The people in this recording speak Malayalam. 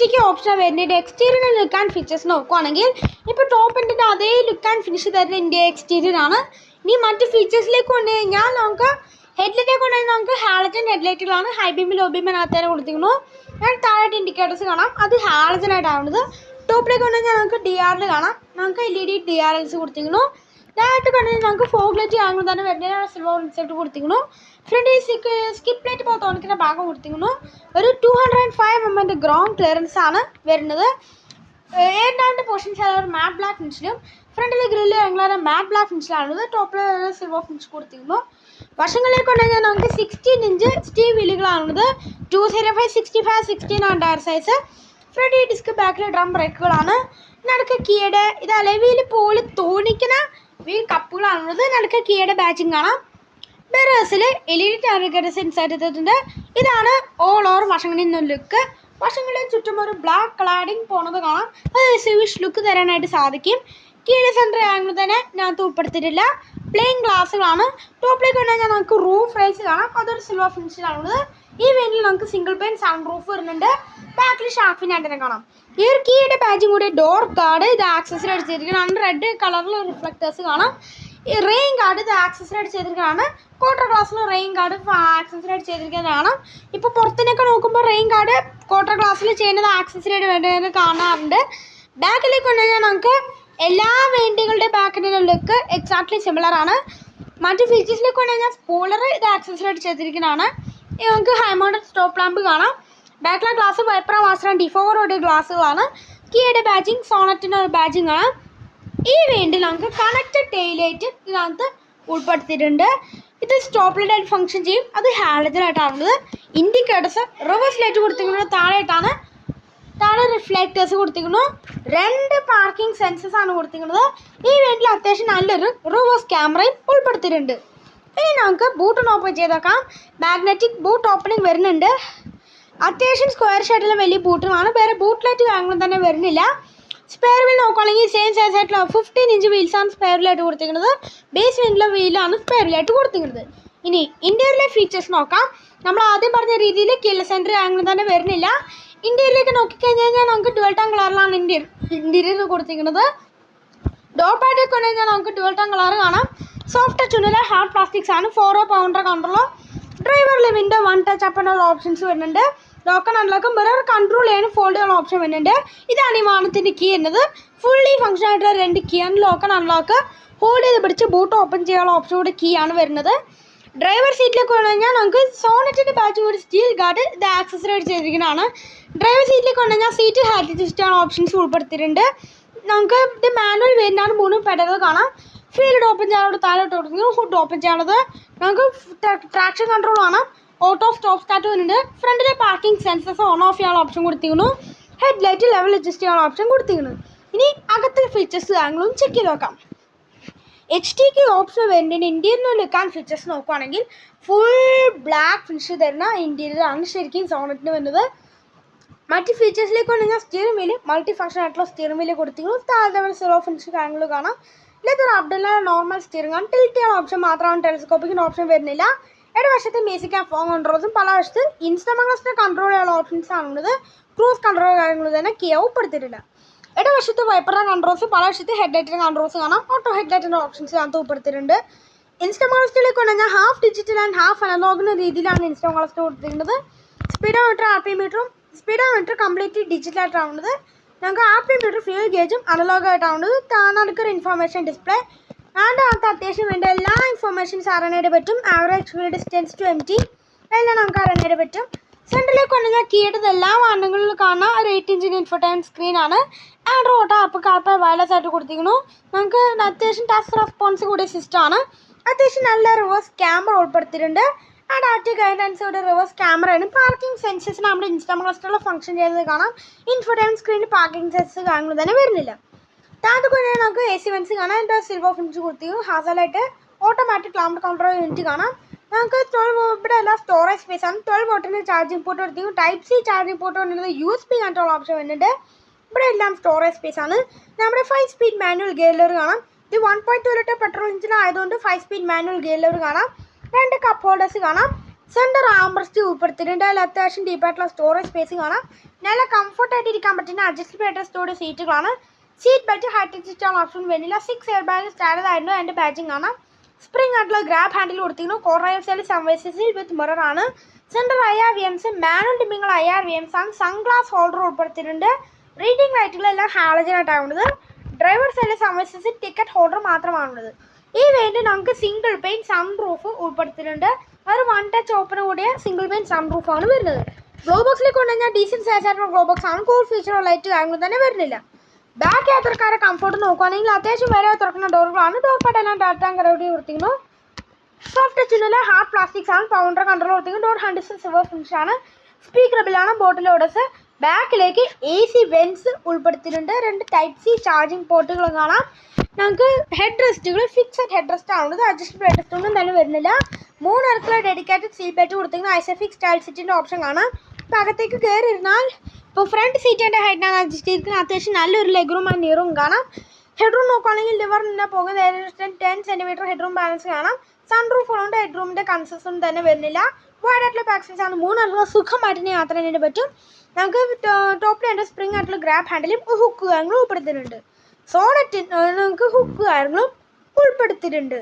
ടിക്ക് ഓപ്ഷൻ വരുന്നത്. എക്സ്റ്റീരിയർ ലുക്ക് ആൻഡ് ഫീച്ചേഴ്സ് നോക്കുവാണെങ്കിൽ ഇപ്പോൾ ടോപ്പ് എന്റെ അതേ ലുക്ക് ആൻഡ് ഫിനിഷ് തരുന്ന ഇന്ത്യ എക്സ്റ്റീരിയർ ആണ്. ഇനി മറ്റ് ഫീച്ചേഴ്സിലേക്ക് കൊണ്ടു കഴിഞ്ഞാൽ നമുക്ക് ഹെഡ്ലൈറ്റ് കൊണ്ടു കഴിഞ്ഞാൽ നമുക്ക് ഹാളജൻ ഹെഡ്ലൈറ്റുകളാണ് ഹൈ ബീം ലോ ബീമിനകത്തേനെ കൊടുത്തിരിക്കുന്നു. ഞാൻ താഴായിട്ട് ഇൻഡിക്കേറ്റേഴ്സ് കാണാം. അത് ഹാലജൻ ആയിട്ടാണുള്ളത് ടോപ്പിലേക്ക് കൊണ്ടു കഴിഞ്ഞാൽ നമുക്ക് ഡി ആറിൽ കാണാം. നമുക്ക് L E D D R Ls കൊടുത്തിരിക്കുന്നു. ഡയറക്റ്റ് കണ്ടു കഴിഞ്ഞാൽ നമുക്ക് ഫോഗ് ലൈറ്റ് ആകുമ്പോൾ തന്നെ വരുന്ന സിൽവർ ഇൻസെപ്റ്റ് കൊടുത്തിരിക്കുന്നു. ഫ്രണ്ട് ഈ സ്കിപ്പ് ലൈറ്റ് പോലെ തോന്നിക്കുന്ന ഭാഗം കൊടുത്തിരിക്കുന്നു. ഒരു ടു ഹൺഡ്രഡ് ഫൈവ് എം എന്റെ ഗ്രൗണ്ട് ക്ലിയറൻസ് ആണ് വരുന്നത്. ഏതാണ്ട് പോർഷൻസ് ഒരു മാറ്റ് ബ്ലാക്ക് ഫിനിഷിലും ഫ്രണ്ടിലെ ഗ്രില്ല് ഞങ്ങളെ മാറ്റ് ബ്ലാക്ക് ഫിനിഷിലാണുള്ളത് ടോപ്പിൽ സിൽവർ ഫിനിഷ് കൊടുത്തിരുന്നു വശങ്ങളിലേക്ക് കൊണ്ടുകഴിഞ്ഞാൽ നമുക്ക് sixteen inch steel വീലുകളാണുള്ളത് two zero five sixty five sixteen ആണ് ടയർ സൈസ് ഫ്രണ്ട് ഈ ഡിസ്ക് ബാക്കിൽ ഡ്രം ബ്രേക്കുകളാണ് നടക്ക് കീയുടെ ഇത് അലവിയിൽ പോലെ തോന്നിക്കുന്ന വീൽ കപ്പുകളാണുള്ളത് നടുക്ക് കീയുടെ ബാച്ചും കാണാം. ബെറേഴ്സിൽ elite E D target sensor എടുത്തിട്ടുണ്ട് ഇതാണ് ഓൾ ഓവർ വശങ്ങളിൽ നിന്നും ലുക്ക് വശങ്ങളിൽ ചുറ്റും ഒരു ബ്ലാക്ക് ക്ലാഡിങ് പോണത് കാണാം. അത് സ്വിഷ് ലുക്ക് തരാനായിട്ട് സാധിക്കും. കീഴ് സെന്റർ ആംഗിൾ തന്നെ ഇതിനകത്ത് ഉൾപ്പെടുത്തിയിട്ടില്ല. പ്ലെയിൻ ഗ്ലാസ്സുകളാണ് ടോപ്പിലേക്ക് വന്നാൽ നമുക്ക് റൂഫ് റൈസ് കാണാം. അതൊരു സിൽവർ ഫിനിഷിലാണുള്ളത് ഈ വേനിൽ നമുക്ക് സിംഗിൾ പെയിൻ സൺ റൂഫ് വരുന്നുണ്ട്. ബാക്കിൽ ഷാഫിനായിട്ട് തന്നെ കാണാം. ഈ ഒരു കീയുടെ ബാജും കൂടി ഡോർ കാർഡ് ഇത് ആക്സസറി അടിച്ചിരിക്കണം റെഡ് കളറിൽ റിഫ്ലക്റ്റേഴ്സ് കാണാം. ഈ റെയിൻ കാർഡ് ഇത് ആക്സസറി ആയിട്ട് ചെയ്തിരിക്കുന്നതാണ് ക്വാർട്ടർ ഗ്ലാസ്സിൽ റെയിൻ കാർഡ് ആക്സസറി കാണാം ഇപ്പോൾ പുറത്തിനൊക്കെ നോക്കുമ്പോൾ റെയിൻ കാർഡ് ക്വാർട്ടർ ഗ്ലാസ്സിൽ ചെയ്യുന്നത് ആക്സസറി ആയിട്ട് വേണ്ടത് കാണാറുണ്ട്. ബാക്കിലേക്ക് വന്നു കഴിഞ്ഞാൽ നമുക്ക് എല്ലാ വേണ്ടികളുടെ ബാക്കിന്റെ ലുക്ക് എക്സാക്ട്ലി സിമിലർ ആണ്. മറ്റ് ഫീച്ചേഴ്സിലേക്ക് കൊണ്ട് കഴിഞ്ഞാൽ സ്പോളർ ഇത് ആക്സസറി ആയിട്ട് ചെയ്തിരിക്കുന്നതാണ്. നമുക്ക് ഹൈമൗണ്ടഡ് സ്റ്റോപ്പ് ലാമ്പ് കാണാം. ബാക്കിലെ ഗ്ലാസ് വൈപ്ര ഡിഫോർ ഓടെ ഗ്ലാസ്സുകളാണ് കീയുടെ ബാജിങ് സോണറ്റിന്റെ ഒരു ബാജിങ് ആണ്. ഈ വേണ്ടി നമുക്ക് കണക്റ്റഡ് ടെയിലേറ്റ് ഇതിനകത്ത് ഉൾപ്പെടുത്തിയിട്ടുണ്ട്. ഇത് സ്റ്റോപ്പ് ലൈറ്റ് ഫംഗ്ഷൻ ചെയ്യും. അത് ഹാലജനായിട്ടാണുള്ളത് ഇൻഡിക്കേറ്റേഴ്സ് റിവേഴ്സ് ലൈറ്റ് കൊടുത്തിരിക്കുന്നത് താഴെയായിട്ടാണ്. താഴെ റിഫ്ലക്റ്റേഴ്സ് കൊടുത്തിരിക്കുന്നത് രണ്ട് പാർക്കിംഗ് സെൻസസ് ആണ് കൊടുത്തിരിക്കുന്നത്. ഈ വീട്ടിൽ അത്യാവശ്യം നല്ലൊരു റിവേഴ്സ് ക്യാമറയും ഉൾപ്പെടുത്തിയിട്ടുണ്ട്. ഇനി നമുക്ക് ബൂട്ട് ഓപ്പൺ ചെയ്ത് നോക്കാം. മാഗ്നറ്റിക് ബൂട്ട് ഓപ്പണിംഗ് വരുന്നുണ്ട്. അത്യാവശ്യം സ്ക്വയർ ഷേഡിലെ വലിയ ബൂട്ടുമാണ് വേറെ ബൂട്ട് ലൈറ്റ് കാര്യങ്ങളും തന്നെ വരുന്നില്ല. സ്പെയർ വീൽ നോക്കുകയാണെങ്കിൽ സെയിം സൈസ് ആയിട്ടുള്ള ഫിഫ്റ്റീൻ ഇഞ്ച് വീൽസാണ് സ്പെയർ വീലായിട്ട് കൊടുത്തിരിക്കുന്നത്. ബേസ് വീലിലെ വീലാണ് സ്പെയർ വീലായിട്ട് കൊടുത്തിരിക്കുന്നത്. ഇനി ഇന്റീരിയറിലെ ഫീച്ചേഴ്സ് നോക്കാം. നമ്മൾ ആദ്യം പറഞ്ഞ രീതിയിൽ കില്ല സെന്റർ കാര്യങ്ങളും തന്നെ വരുന്നില്ല. ഇന്റീരിയറിലേക്ക് നോക്കിക്കഴിഞ്ഞ് കഴിഞ്ഞാൽ നമുക്ക് ട്വൽത്താം കളറിലാണ് ഇന്റീരിയർ ഇന്റീരിയർ കൊടുത്തിരിക്കുന്നത്. ഡോർ പാറ്റിൽ കൊണ്ട് കഴിഞ്ഞാൽ നമുക്ക് ട്വൽത്താം കളർ കാണാം. സോഫ്റ്റ് ചുനല ഹാർഡ് പ്ലാസ്റ്റിക്സ് ആണ്. ഫോറോ പൗണ്ടർ കൺട്രോളോ ഡ്രൈവറിൽ window one touch up and options വരുന്നുണ്ട്. ലോക്ക് അൺലോക്ക് മിറർ കൺട്രോൾ ചെയ്യാനും ഫോൾഡ് ചെയ്യാൻ ഓപ്ഷൻ വരുന്നുണ്ട്. ഇതാണ് ഈ വാഹനത്തിന്റെ കീ എന്നത് ഫുള്ളി ഫംഗ്ഷൻ ആയിട്ടുള്ള രണ്ട് കീ ആണ്. ലോക്ക് ആൻഡ് അൺലോക്ക് ഹോൾഡ് ചെയ്ത് പിടിച്ച് ബൂട്ട് ഓപ്പൺ ചെയ്യാനുള്ള ഓപ്ഷൻ കൂടെ കീ ആണ് വരുന്നത്. ഡ്രൈവർ സീറ്റിലേക്ക് വന്നു കഴിഞ്ഞാൽ നമുക്ക് സോണറ്റിന്റെ ബാച്ച് കൂടി സ്റ്റീൽ ഗാർഡ് ഇത് ആക്സസറൈഡ് ചെയ്തിരിക്കുന്നതാണ്. ഡ്രൈവർ സീറ്റിലേക്ക് വന്നു കഴിഞ്ഞാൽ സീറ്റ് ഹാറ്റ് അഡ്ജസ്റ്റ് ആണ് ഓപ്ഷൻസ് ഉൾപ്പെടുത്തിയിട്ടുണ്ട്. നമുക്ക് ഇത് മാനുവൽ വേരിയന്റാണ് മൂന്ന് പെടകൾ കാണാം. ഫീൽഡ് ഓപ്പൺ ചെയ്യാനുള്ള താഴോട്ട് കൊടുക്കുന്നു ഹുഡ് ഓപ്പൺ ചെയ്യാനുള്ളത് നമുക്ക് ട്രാക്ഷൻ കൺട്രോൾ കാണാം ഓട്ടോ സ്റ്റോപ്പ് സ്റ്റാർട്ട് വരുന്നുണ്ട്. ഫ്രണ്ടിലെ പാർക്കിംഗ് സെൻസസ് ഓൺ ഓഫ് ചെയ്യാനുള്ള ഓപ്ഷൻ കൊടുത്തിരിക്കുന്നു. ഹെഡ് ലൈറ്റ് ലെവൽ അഡ്ജസ്റ്റ് ചെയ്യാനുള്ള ഓപ്ഷൻ കൊടുത്തിരിക്കുന്നു. ഇനി അകത്തെ ഫീച്ചേഴ്സ് കാര്യങ്ങളും ചെക്ക് ചെയ്ത് നോക്കാം. എച്ച് ടി കെ ഓപ്ഷൻ വരുന്നുണ്ട് ഇന്ത്യയിൽ നിന്ന് ലുക്കാൻ ഫീച്ചേഴ്സ് നോക്കുവാണെങ്കിൽ ഫുൾ ബ്ലാക്ക് ഫിനിഷ് തരുന്ന ഇന്റീരിയർ ആണ് ശരിക്കും സോണറ്റിന് വരുന്നത്. മറ്റ് ഫീച്ചേഴ്സിലേക്ക് വന്നു സ്റ്റിയറിംഗ് വീൽ മൾട്ടി ഫംഗ്ഷൻ ആയിട്ടുള്ള സ്റ്റിയറിംഗ് വീൽ കൊടുത്തിരിക്കുന്നു. താഴെ സ്ലോ ഫിനിഷ് കാര്യങ്ങൾ കാണാം. ഇല്ലാത്തൊരു അബ്ഡല്ല നോർമൽ സ്റ്റിയറിംഗ് ആണ്. ടിൽറ്റ് ഓപ്ഷൻ മാത്രമാണ് ടെലിസ്കോപ്പിക്കിന് ഓപ്ഷൻ വരുന്നില്ല. ഇടവശത്ത് മ്യൂസിക് ആൻഡ് ഫോൺ കൺട്രോൾസും പല വശത്ത് ഇൻസ്റ്റമംഗസിനെ കൺട്രോൾ ചെയ്യാനുള്ള ഓപ്ഷൻസ് ആണുള്ളത് ക്രൂസ് കൺട്രോൾ കാര്യങ്ങൾ തന്നെ കിയാവും ഉൾപ്പെടുത്തിയിട്ടില്ല ഇടവശത്ത് വൈപ്പറിന്റെ കൺട്രോൾസ് പല ഹെഡ് ലൈറ്റിന്റെ കൺട്രോൾസ് കാണാം. ഓട്ടോ ഹെഡ് ലൈറ്റിന്റെ ഓപ്ഷൻസ് അതിനകത്ത് ഉൾപ്പെടുത്തിയിട്ടുണ്ട്. ഇൻസ്റ്റമോളസ്റ്റിലേക്ക് കൊണ്ടുവന്നാൽ ഹാഫ് ഡിജിറ്റൽ ആൻഡ് ഹാഫ് അനലോഗിന് രീതിയിലാണ് ഇൻസ്റ്റമോളസ്റ്റ് കൊടുത്തിരിക്കുന്നത്. സ്പീഡോമീറ്റർ ആർ പി മീറ്ററും സ്പീഡോമീറ്റർ കംപ്ലീറ്റ്ലി ഡിജിറ്റൽ ആയിട്ടാണുള്ളത്. ഞങ്ങൾക്ക് ആർ പി മീറ്റർ ഫ്യൂൽ ഗേജും അനലോഗ് ആയിട്ടാണുള്ളത് താനടുക്കൊരു ഇൻഫർമേഷൻ ഡിസ്പ്ലേ അകത്ത് അത്യാവശ്യം വേണ്ട എല്ലാ ഇൻഫർമേഷൻസ് അറിയാനായിട്ട് പറ്റും. Average distance to M T എല്ലാം നമുക്ക് അറിയാനായിട്ട് പറ്റും. സെന്ററിലേക്ക് വന്നു കഴിഞ്ഞാൽ കീഴത് എല്ലാ വാഹനങ്ങളിലും കാണുന്ന ഒരു എയ്റ്റ് ഇഞ്ചിന്റെ infotainment സ്ക്രീനാണ് Android auto app CarPlay wireless ആയിട്ട് കൊടുത്തിരിക്കുന്നു. നമുക്ക് അത്യാവശ്യം ടച്ച് റെസ്പോൺസ് കൂടിയ സിസ്റ്റമാണ് അത്യാവശ്യം നല്ല റിവേഴ്സ് ക്യാമറ ഉൾപ്പെടുത്തിയിട്ടുണ്ട്. ഗൈഡൻസ് ഓട റിവേഴ്സ് ക്യാമറയാണ് പാർക്കിംഗ് സെൻസസിന് നമ്മുടെ ഇൻസ്റ്റാമോളസ്റ്റുള്ള ഫംഗ്ഷൻ ചെയ്തത് കാണാം. ഇൻഫോടൈം സ്ക്രീനിൽ പാർക്കിംഗ് സെൻസസ് കാര്യങ്ങൾ തന്നെ വരുന്നില്ല. താഴത്ത് കഴിഞ്ഞാൽ നമുക്ക് എ സി വെൻസ് കാണാം. എന്റെ സിൽവർ ഫ്രിഡ്ജ് കൊടുത്തിരിക്കും ഹാസലായിട്ട് ഓട്ടോമാറ്റിക് ക്ലൗഡ് കൗണ്ടർ യൂണിറ്റ് കാണാം. നമുക്ക് ട്വൽവ് ഇവിടെ എല്ലാം സ്റ്റോറേജ് സ്പേസ് ആണ്. ട്വൽവ് വോട്ടിന്റെ ചാർജിങ് പോർട്ട് എടുത്തിരിക്കും ടൈപ്പ് സി ചാർജിംഗ് പോർട്ട് വന്നിട്ട് യു എസ് പി ഓപ്ഷൻ വരുന്നുണ്ട്. ഇവിടെ എല്ലാം സ്റ്റോറേജ് സ്പേസ് ആണ്. നമ്മുടെ ഫൈവ് സ്പീഡ് മാനുവൽ ഗിയർ കാണാം. ഇത് one point two litre petrol engine ആയതുകൊണ്ട് ഫൈവ് സ്പീഡ് മാനുവൽ ഗിയർ കാണാം. രണ്ട് കപ്പ് ഹോൾഡേഴ്സ് കാണാം. സെന്റർ ആംബ്രസ്റ്റ് ഉൾപ്പെടുത്തിയിട്ടുണ്ട്. അതിൽ അത്യാവശ്യം ഡീപ്പായിട്ടുള്ള സ്റ്റോറേജ് സ്പേസ് കാണാം. നല്ല കംഫർട്ടായിട്ട് ഇരിക്കാൻ പറ്റുന്ന അഡ്ജസ്റ്റ് ചെയ്ത സ്റ്റോറേജ് സീറ്റുകളാണ് seat belt height adjust option വരുന്നില്ല. സിക്സ് എയർ ബാഗ് സ്റ്റാൻഡേർഡ് ആയിരുന്നു. അതിന്റെ ബാജിങ് കാണാം. സ്പ്രിംഗ് ആയിട്ടുള്ള ഗ്രാബ് ഹാൻഡിൽ കൊടുത്തിരുന്നു. കോറൈസൽ സംവേസിൽ വിത്ത് മിറർ ആണ്. Centre I R V Ms manual ഡിമ്മിങ്ങൾ I R V Ms ആണ്. സൺഗ്ലാസ് ഹോൾഡർ ഉൾപ്പെടുത്തിയിട്ടുണ്ട്. റീഡിംഗ് ലൈറ്റുകളെല്ലാം ഹാളജൻ ആയിട്ടാണുള്ളത് ഡ്രൈവർ സൈഡിലെ സംവേസിൽ ടിക്കറ്റ് ഹോൾഡർ മാത്രമാണുള്ളത് ഈ വേണ്ടി നമുക്ക് സിംഗിൾ പെയിൻ സൺ റൂഫ് ഉൾപ്പെടുത്തിയിട്ടുണ്ട്. ഒരു വൺ ടച്ച് ഓപ്പൺ കൂടിയ സിംഗിൾ പെയിൻ സൺ റൂഫാണ് വരുന്നത്. ഗ്ലോ ബോക്സിലേക്ക് കൊണ്ടുകഴിഞ്ഞാൽ ഡീസന്റ് സൈസ് ആയിട്ടുള്ള ഗ്ലോ ബോക്സ് ആണ്. കൂൾ ഫീച്ചറോ ലൈറ്റ് കാര്യങ്ങളും തന്നെ വരുന്നില്ല. ബാക്ക് യാത്രക്കാരെ കംഫർട്ട് നോക്കുകയാണെങ്കിൽ അത്യാവശ്യം വരെ തുറക്കുന്ന ഡോറുകളാണ് ഡോർ പട്ടെല്ലാം ടാറ്റാൻ കരവിടെ കൊടുത്തിരുന്നു സോഫ്റ്റ് ടച്ചിലുള്ള ഹാർഡ് പ്ലാസ്റ്റിക്സ് ആണ്. പൗണ്ടർ കൺട്രോൾ കൊടുത്തിരിക്കുന്നത് ഡോർ ഹാൻഡിൽസ് സിൽവർ ഫിനിഷ് ആണ്. സ്പീക്കറബിളാണ് ബോട്ടിൽ ഓഡസ് ബാക്കിലേക്ക് എ സി വെൻസ് ഉൾപ്പെടുത്തിയിട്ടുണ്ട്. രണ്ട് ടൈപ്പ് സി ചാർജിങ് പോർട്ടുകളും കാണാം. നമുക്ക് head rests fixed head rest ആണുള്ളത് അഡ്ജസ്റ്റബിൾ ഹെഡ് റെസ്റ്റ് ഒന്നും തന്നെ വരുന്നില്ല. മൂന്ന് ഡെഡിക്കേറ്റഡ് സീറ്റ് ബെൽറ്റ് കൊടുത്തിരിക്കുന്ന ഐസഫിക് സ്റ്റൈൽ സീറ്റിന്റെ ഓപ്ഷൻ കാണാം. അപ്പോൾ അകത്തേക്ക് കയറി ഇപ്പോൾ ഫ്രണ്ട് സീറ്റിന്റെ ഹൈറ്റാണ് അഡ്ജസ്റ്റ് ചെയ്തിരിക്കുന്നത് അത്യാവശ്യം നല്ലൊരു ലെഗ് റൂം ആൻഡ് നീറും കാണാം. ഹെഡ് റൂം നോക്കുകയാണെങ്കിൽ ലിവർ നിന്ന് പോകുന്ന ഏകദേശം ten centimetre head room balance കാണാം. സൺ റൂഫ് ഉള്ളതുകൊണ്ട് ഹെഡ് റൂമിന്റെ ഒന്നും തന്നെ വരുന്നില്ല. വൈഡ് ആയിട്ടുള്ള പാക്സസ് ആണ്. മൂന്നാളുകൾ സുഖമായിട്ട് യാത്ര ചെയ്യാൻ പറ്റും. നമുക്ക് ടോപ്പിൽ രണ്ട് സ്പ്രിംഗ് ആയിട്ടുള്ള ഗ്രാബ് ഹാൻഡിലും ഹുക്ക് കാര്യങ്ങളും ഉൾപ്പെടുത്തിയിട്ടുണ്ട്. സോണറ്റ് നമുക്ക് ഹുക്ക് കാര്യങ്ങളും ഉൾപ്പെടുത്തിയിട്ടുണ്ട്.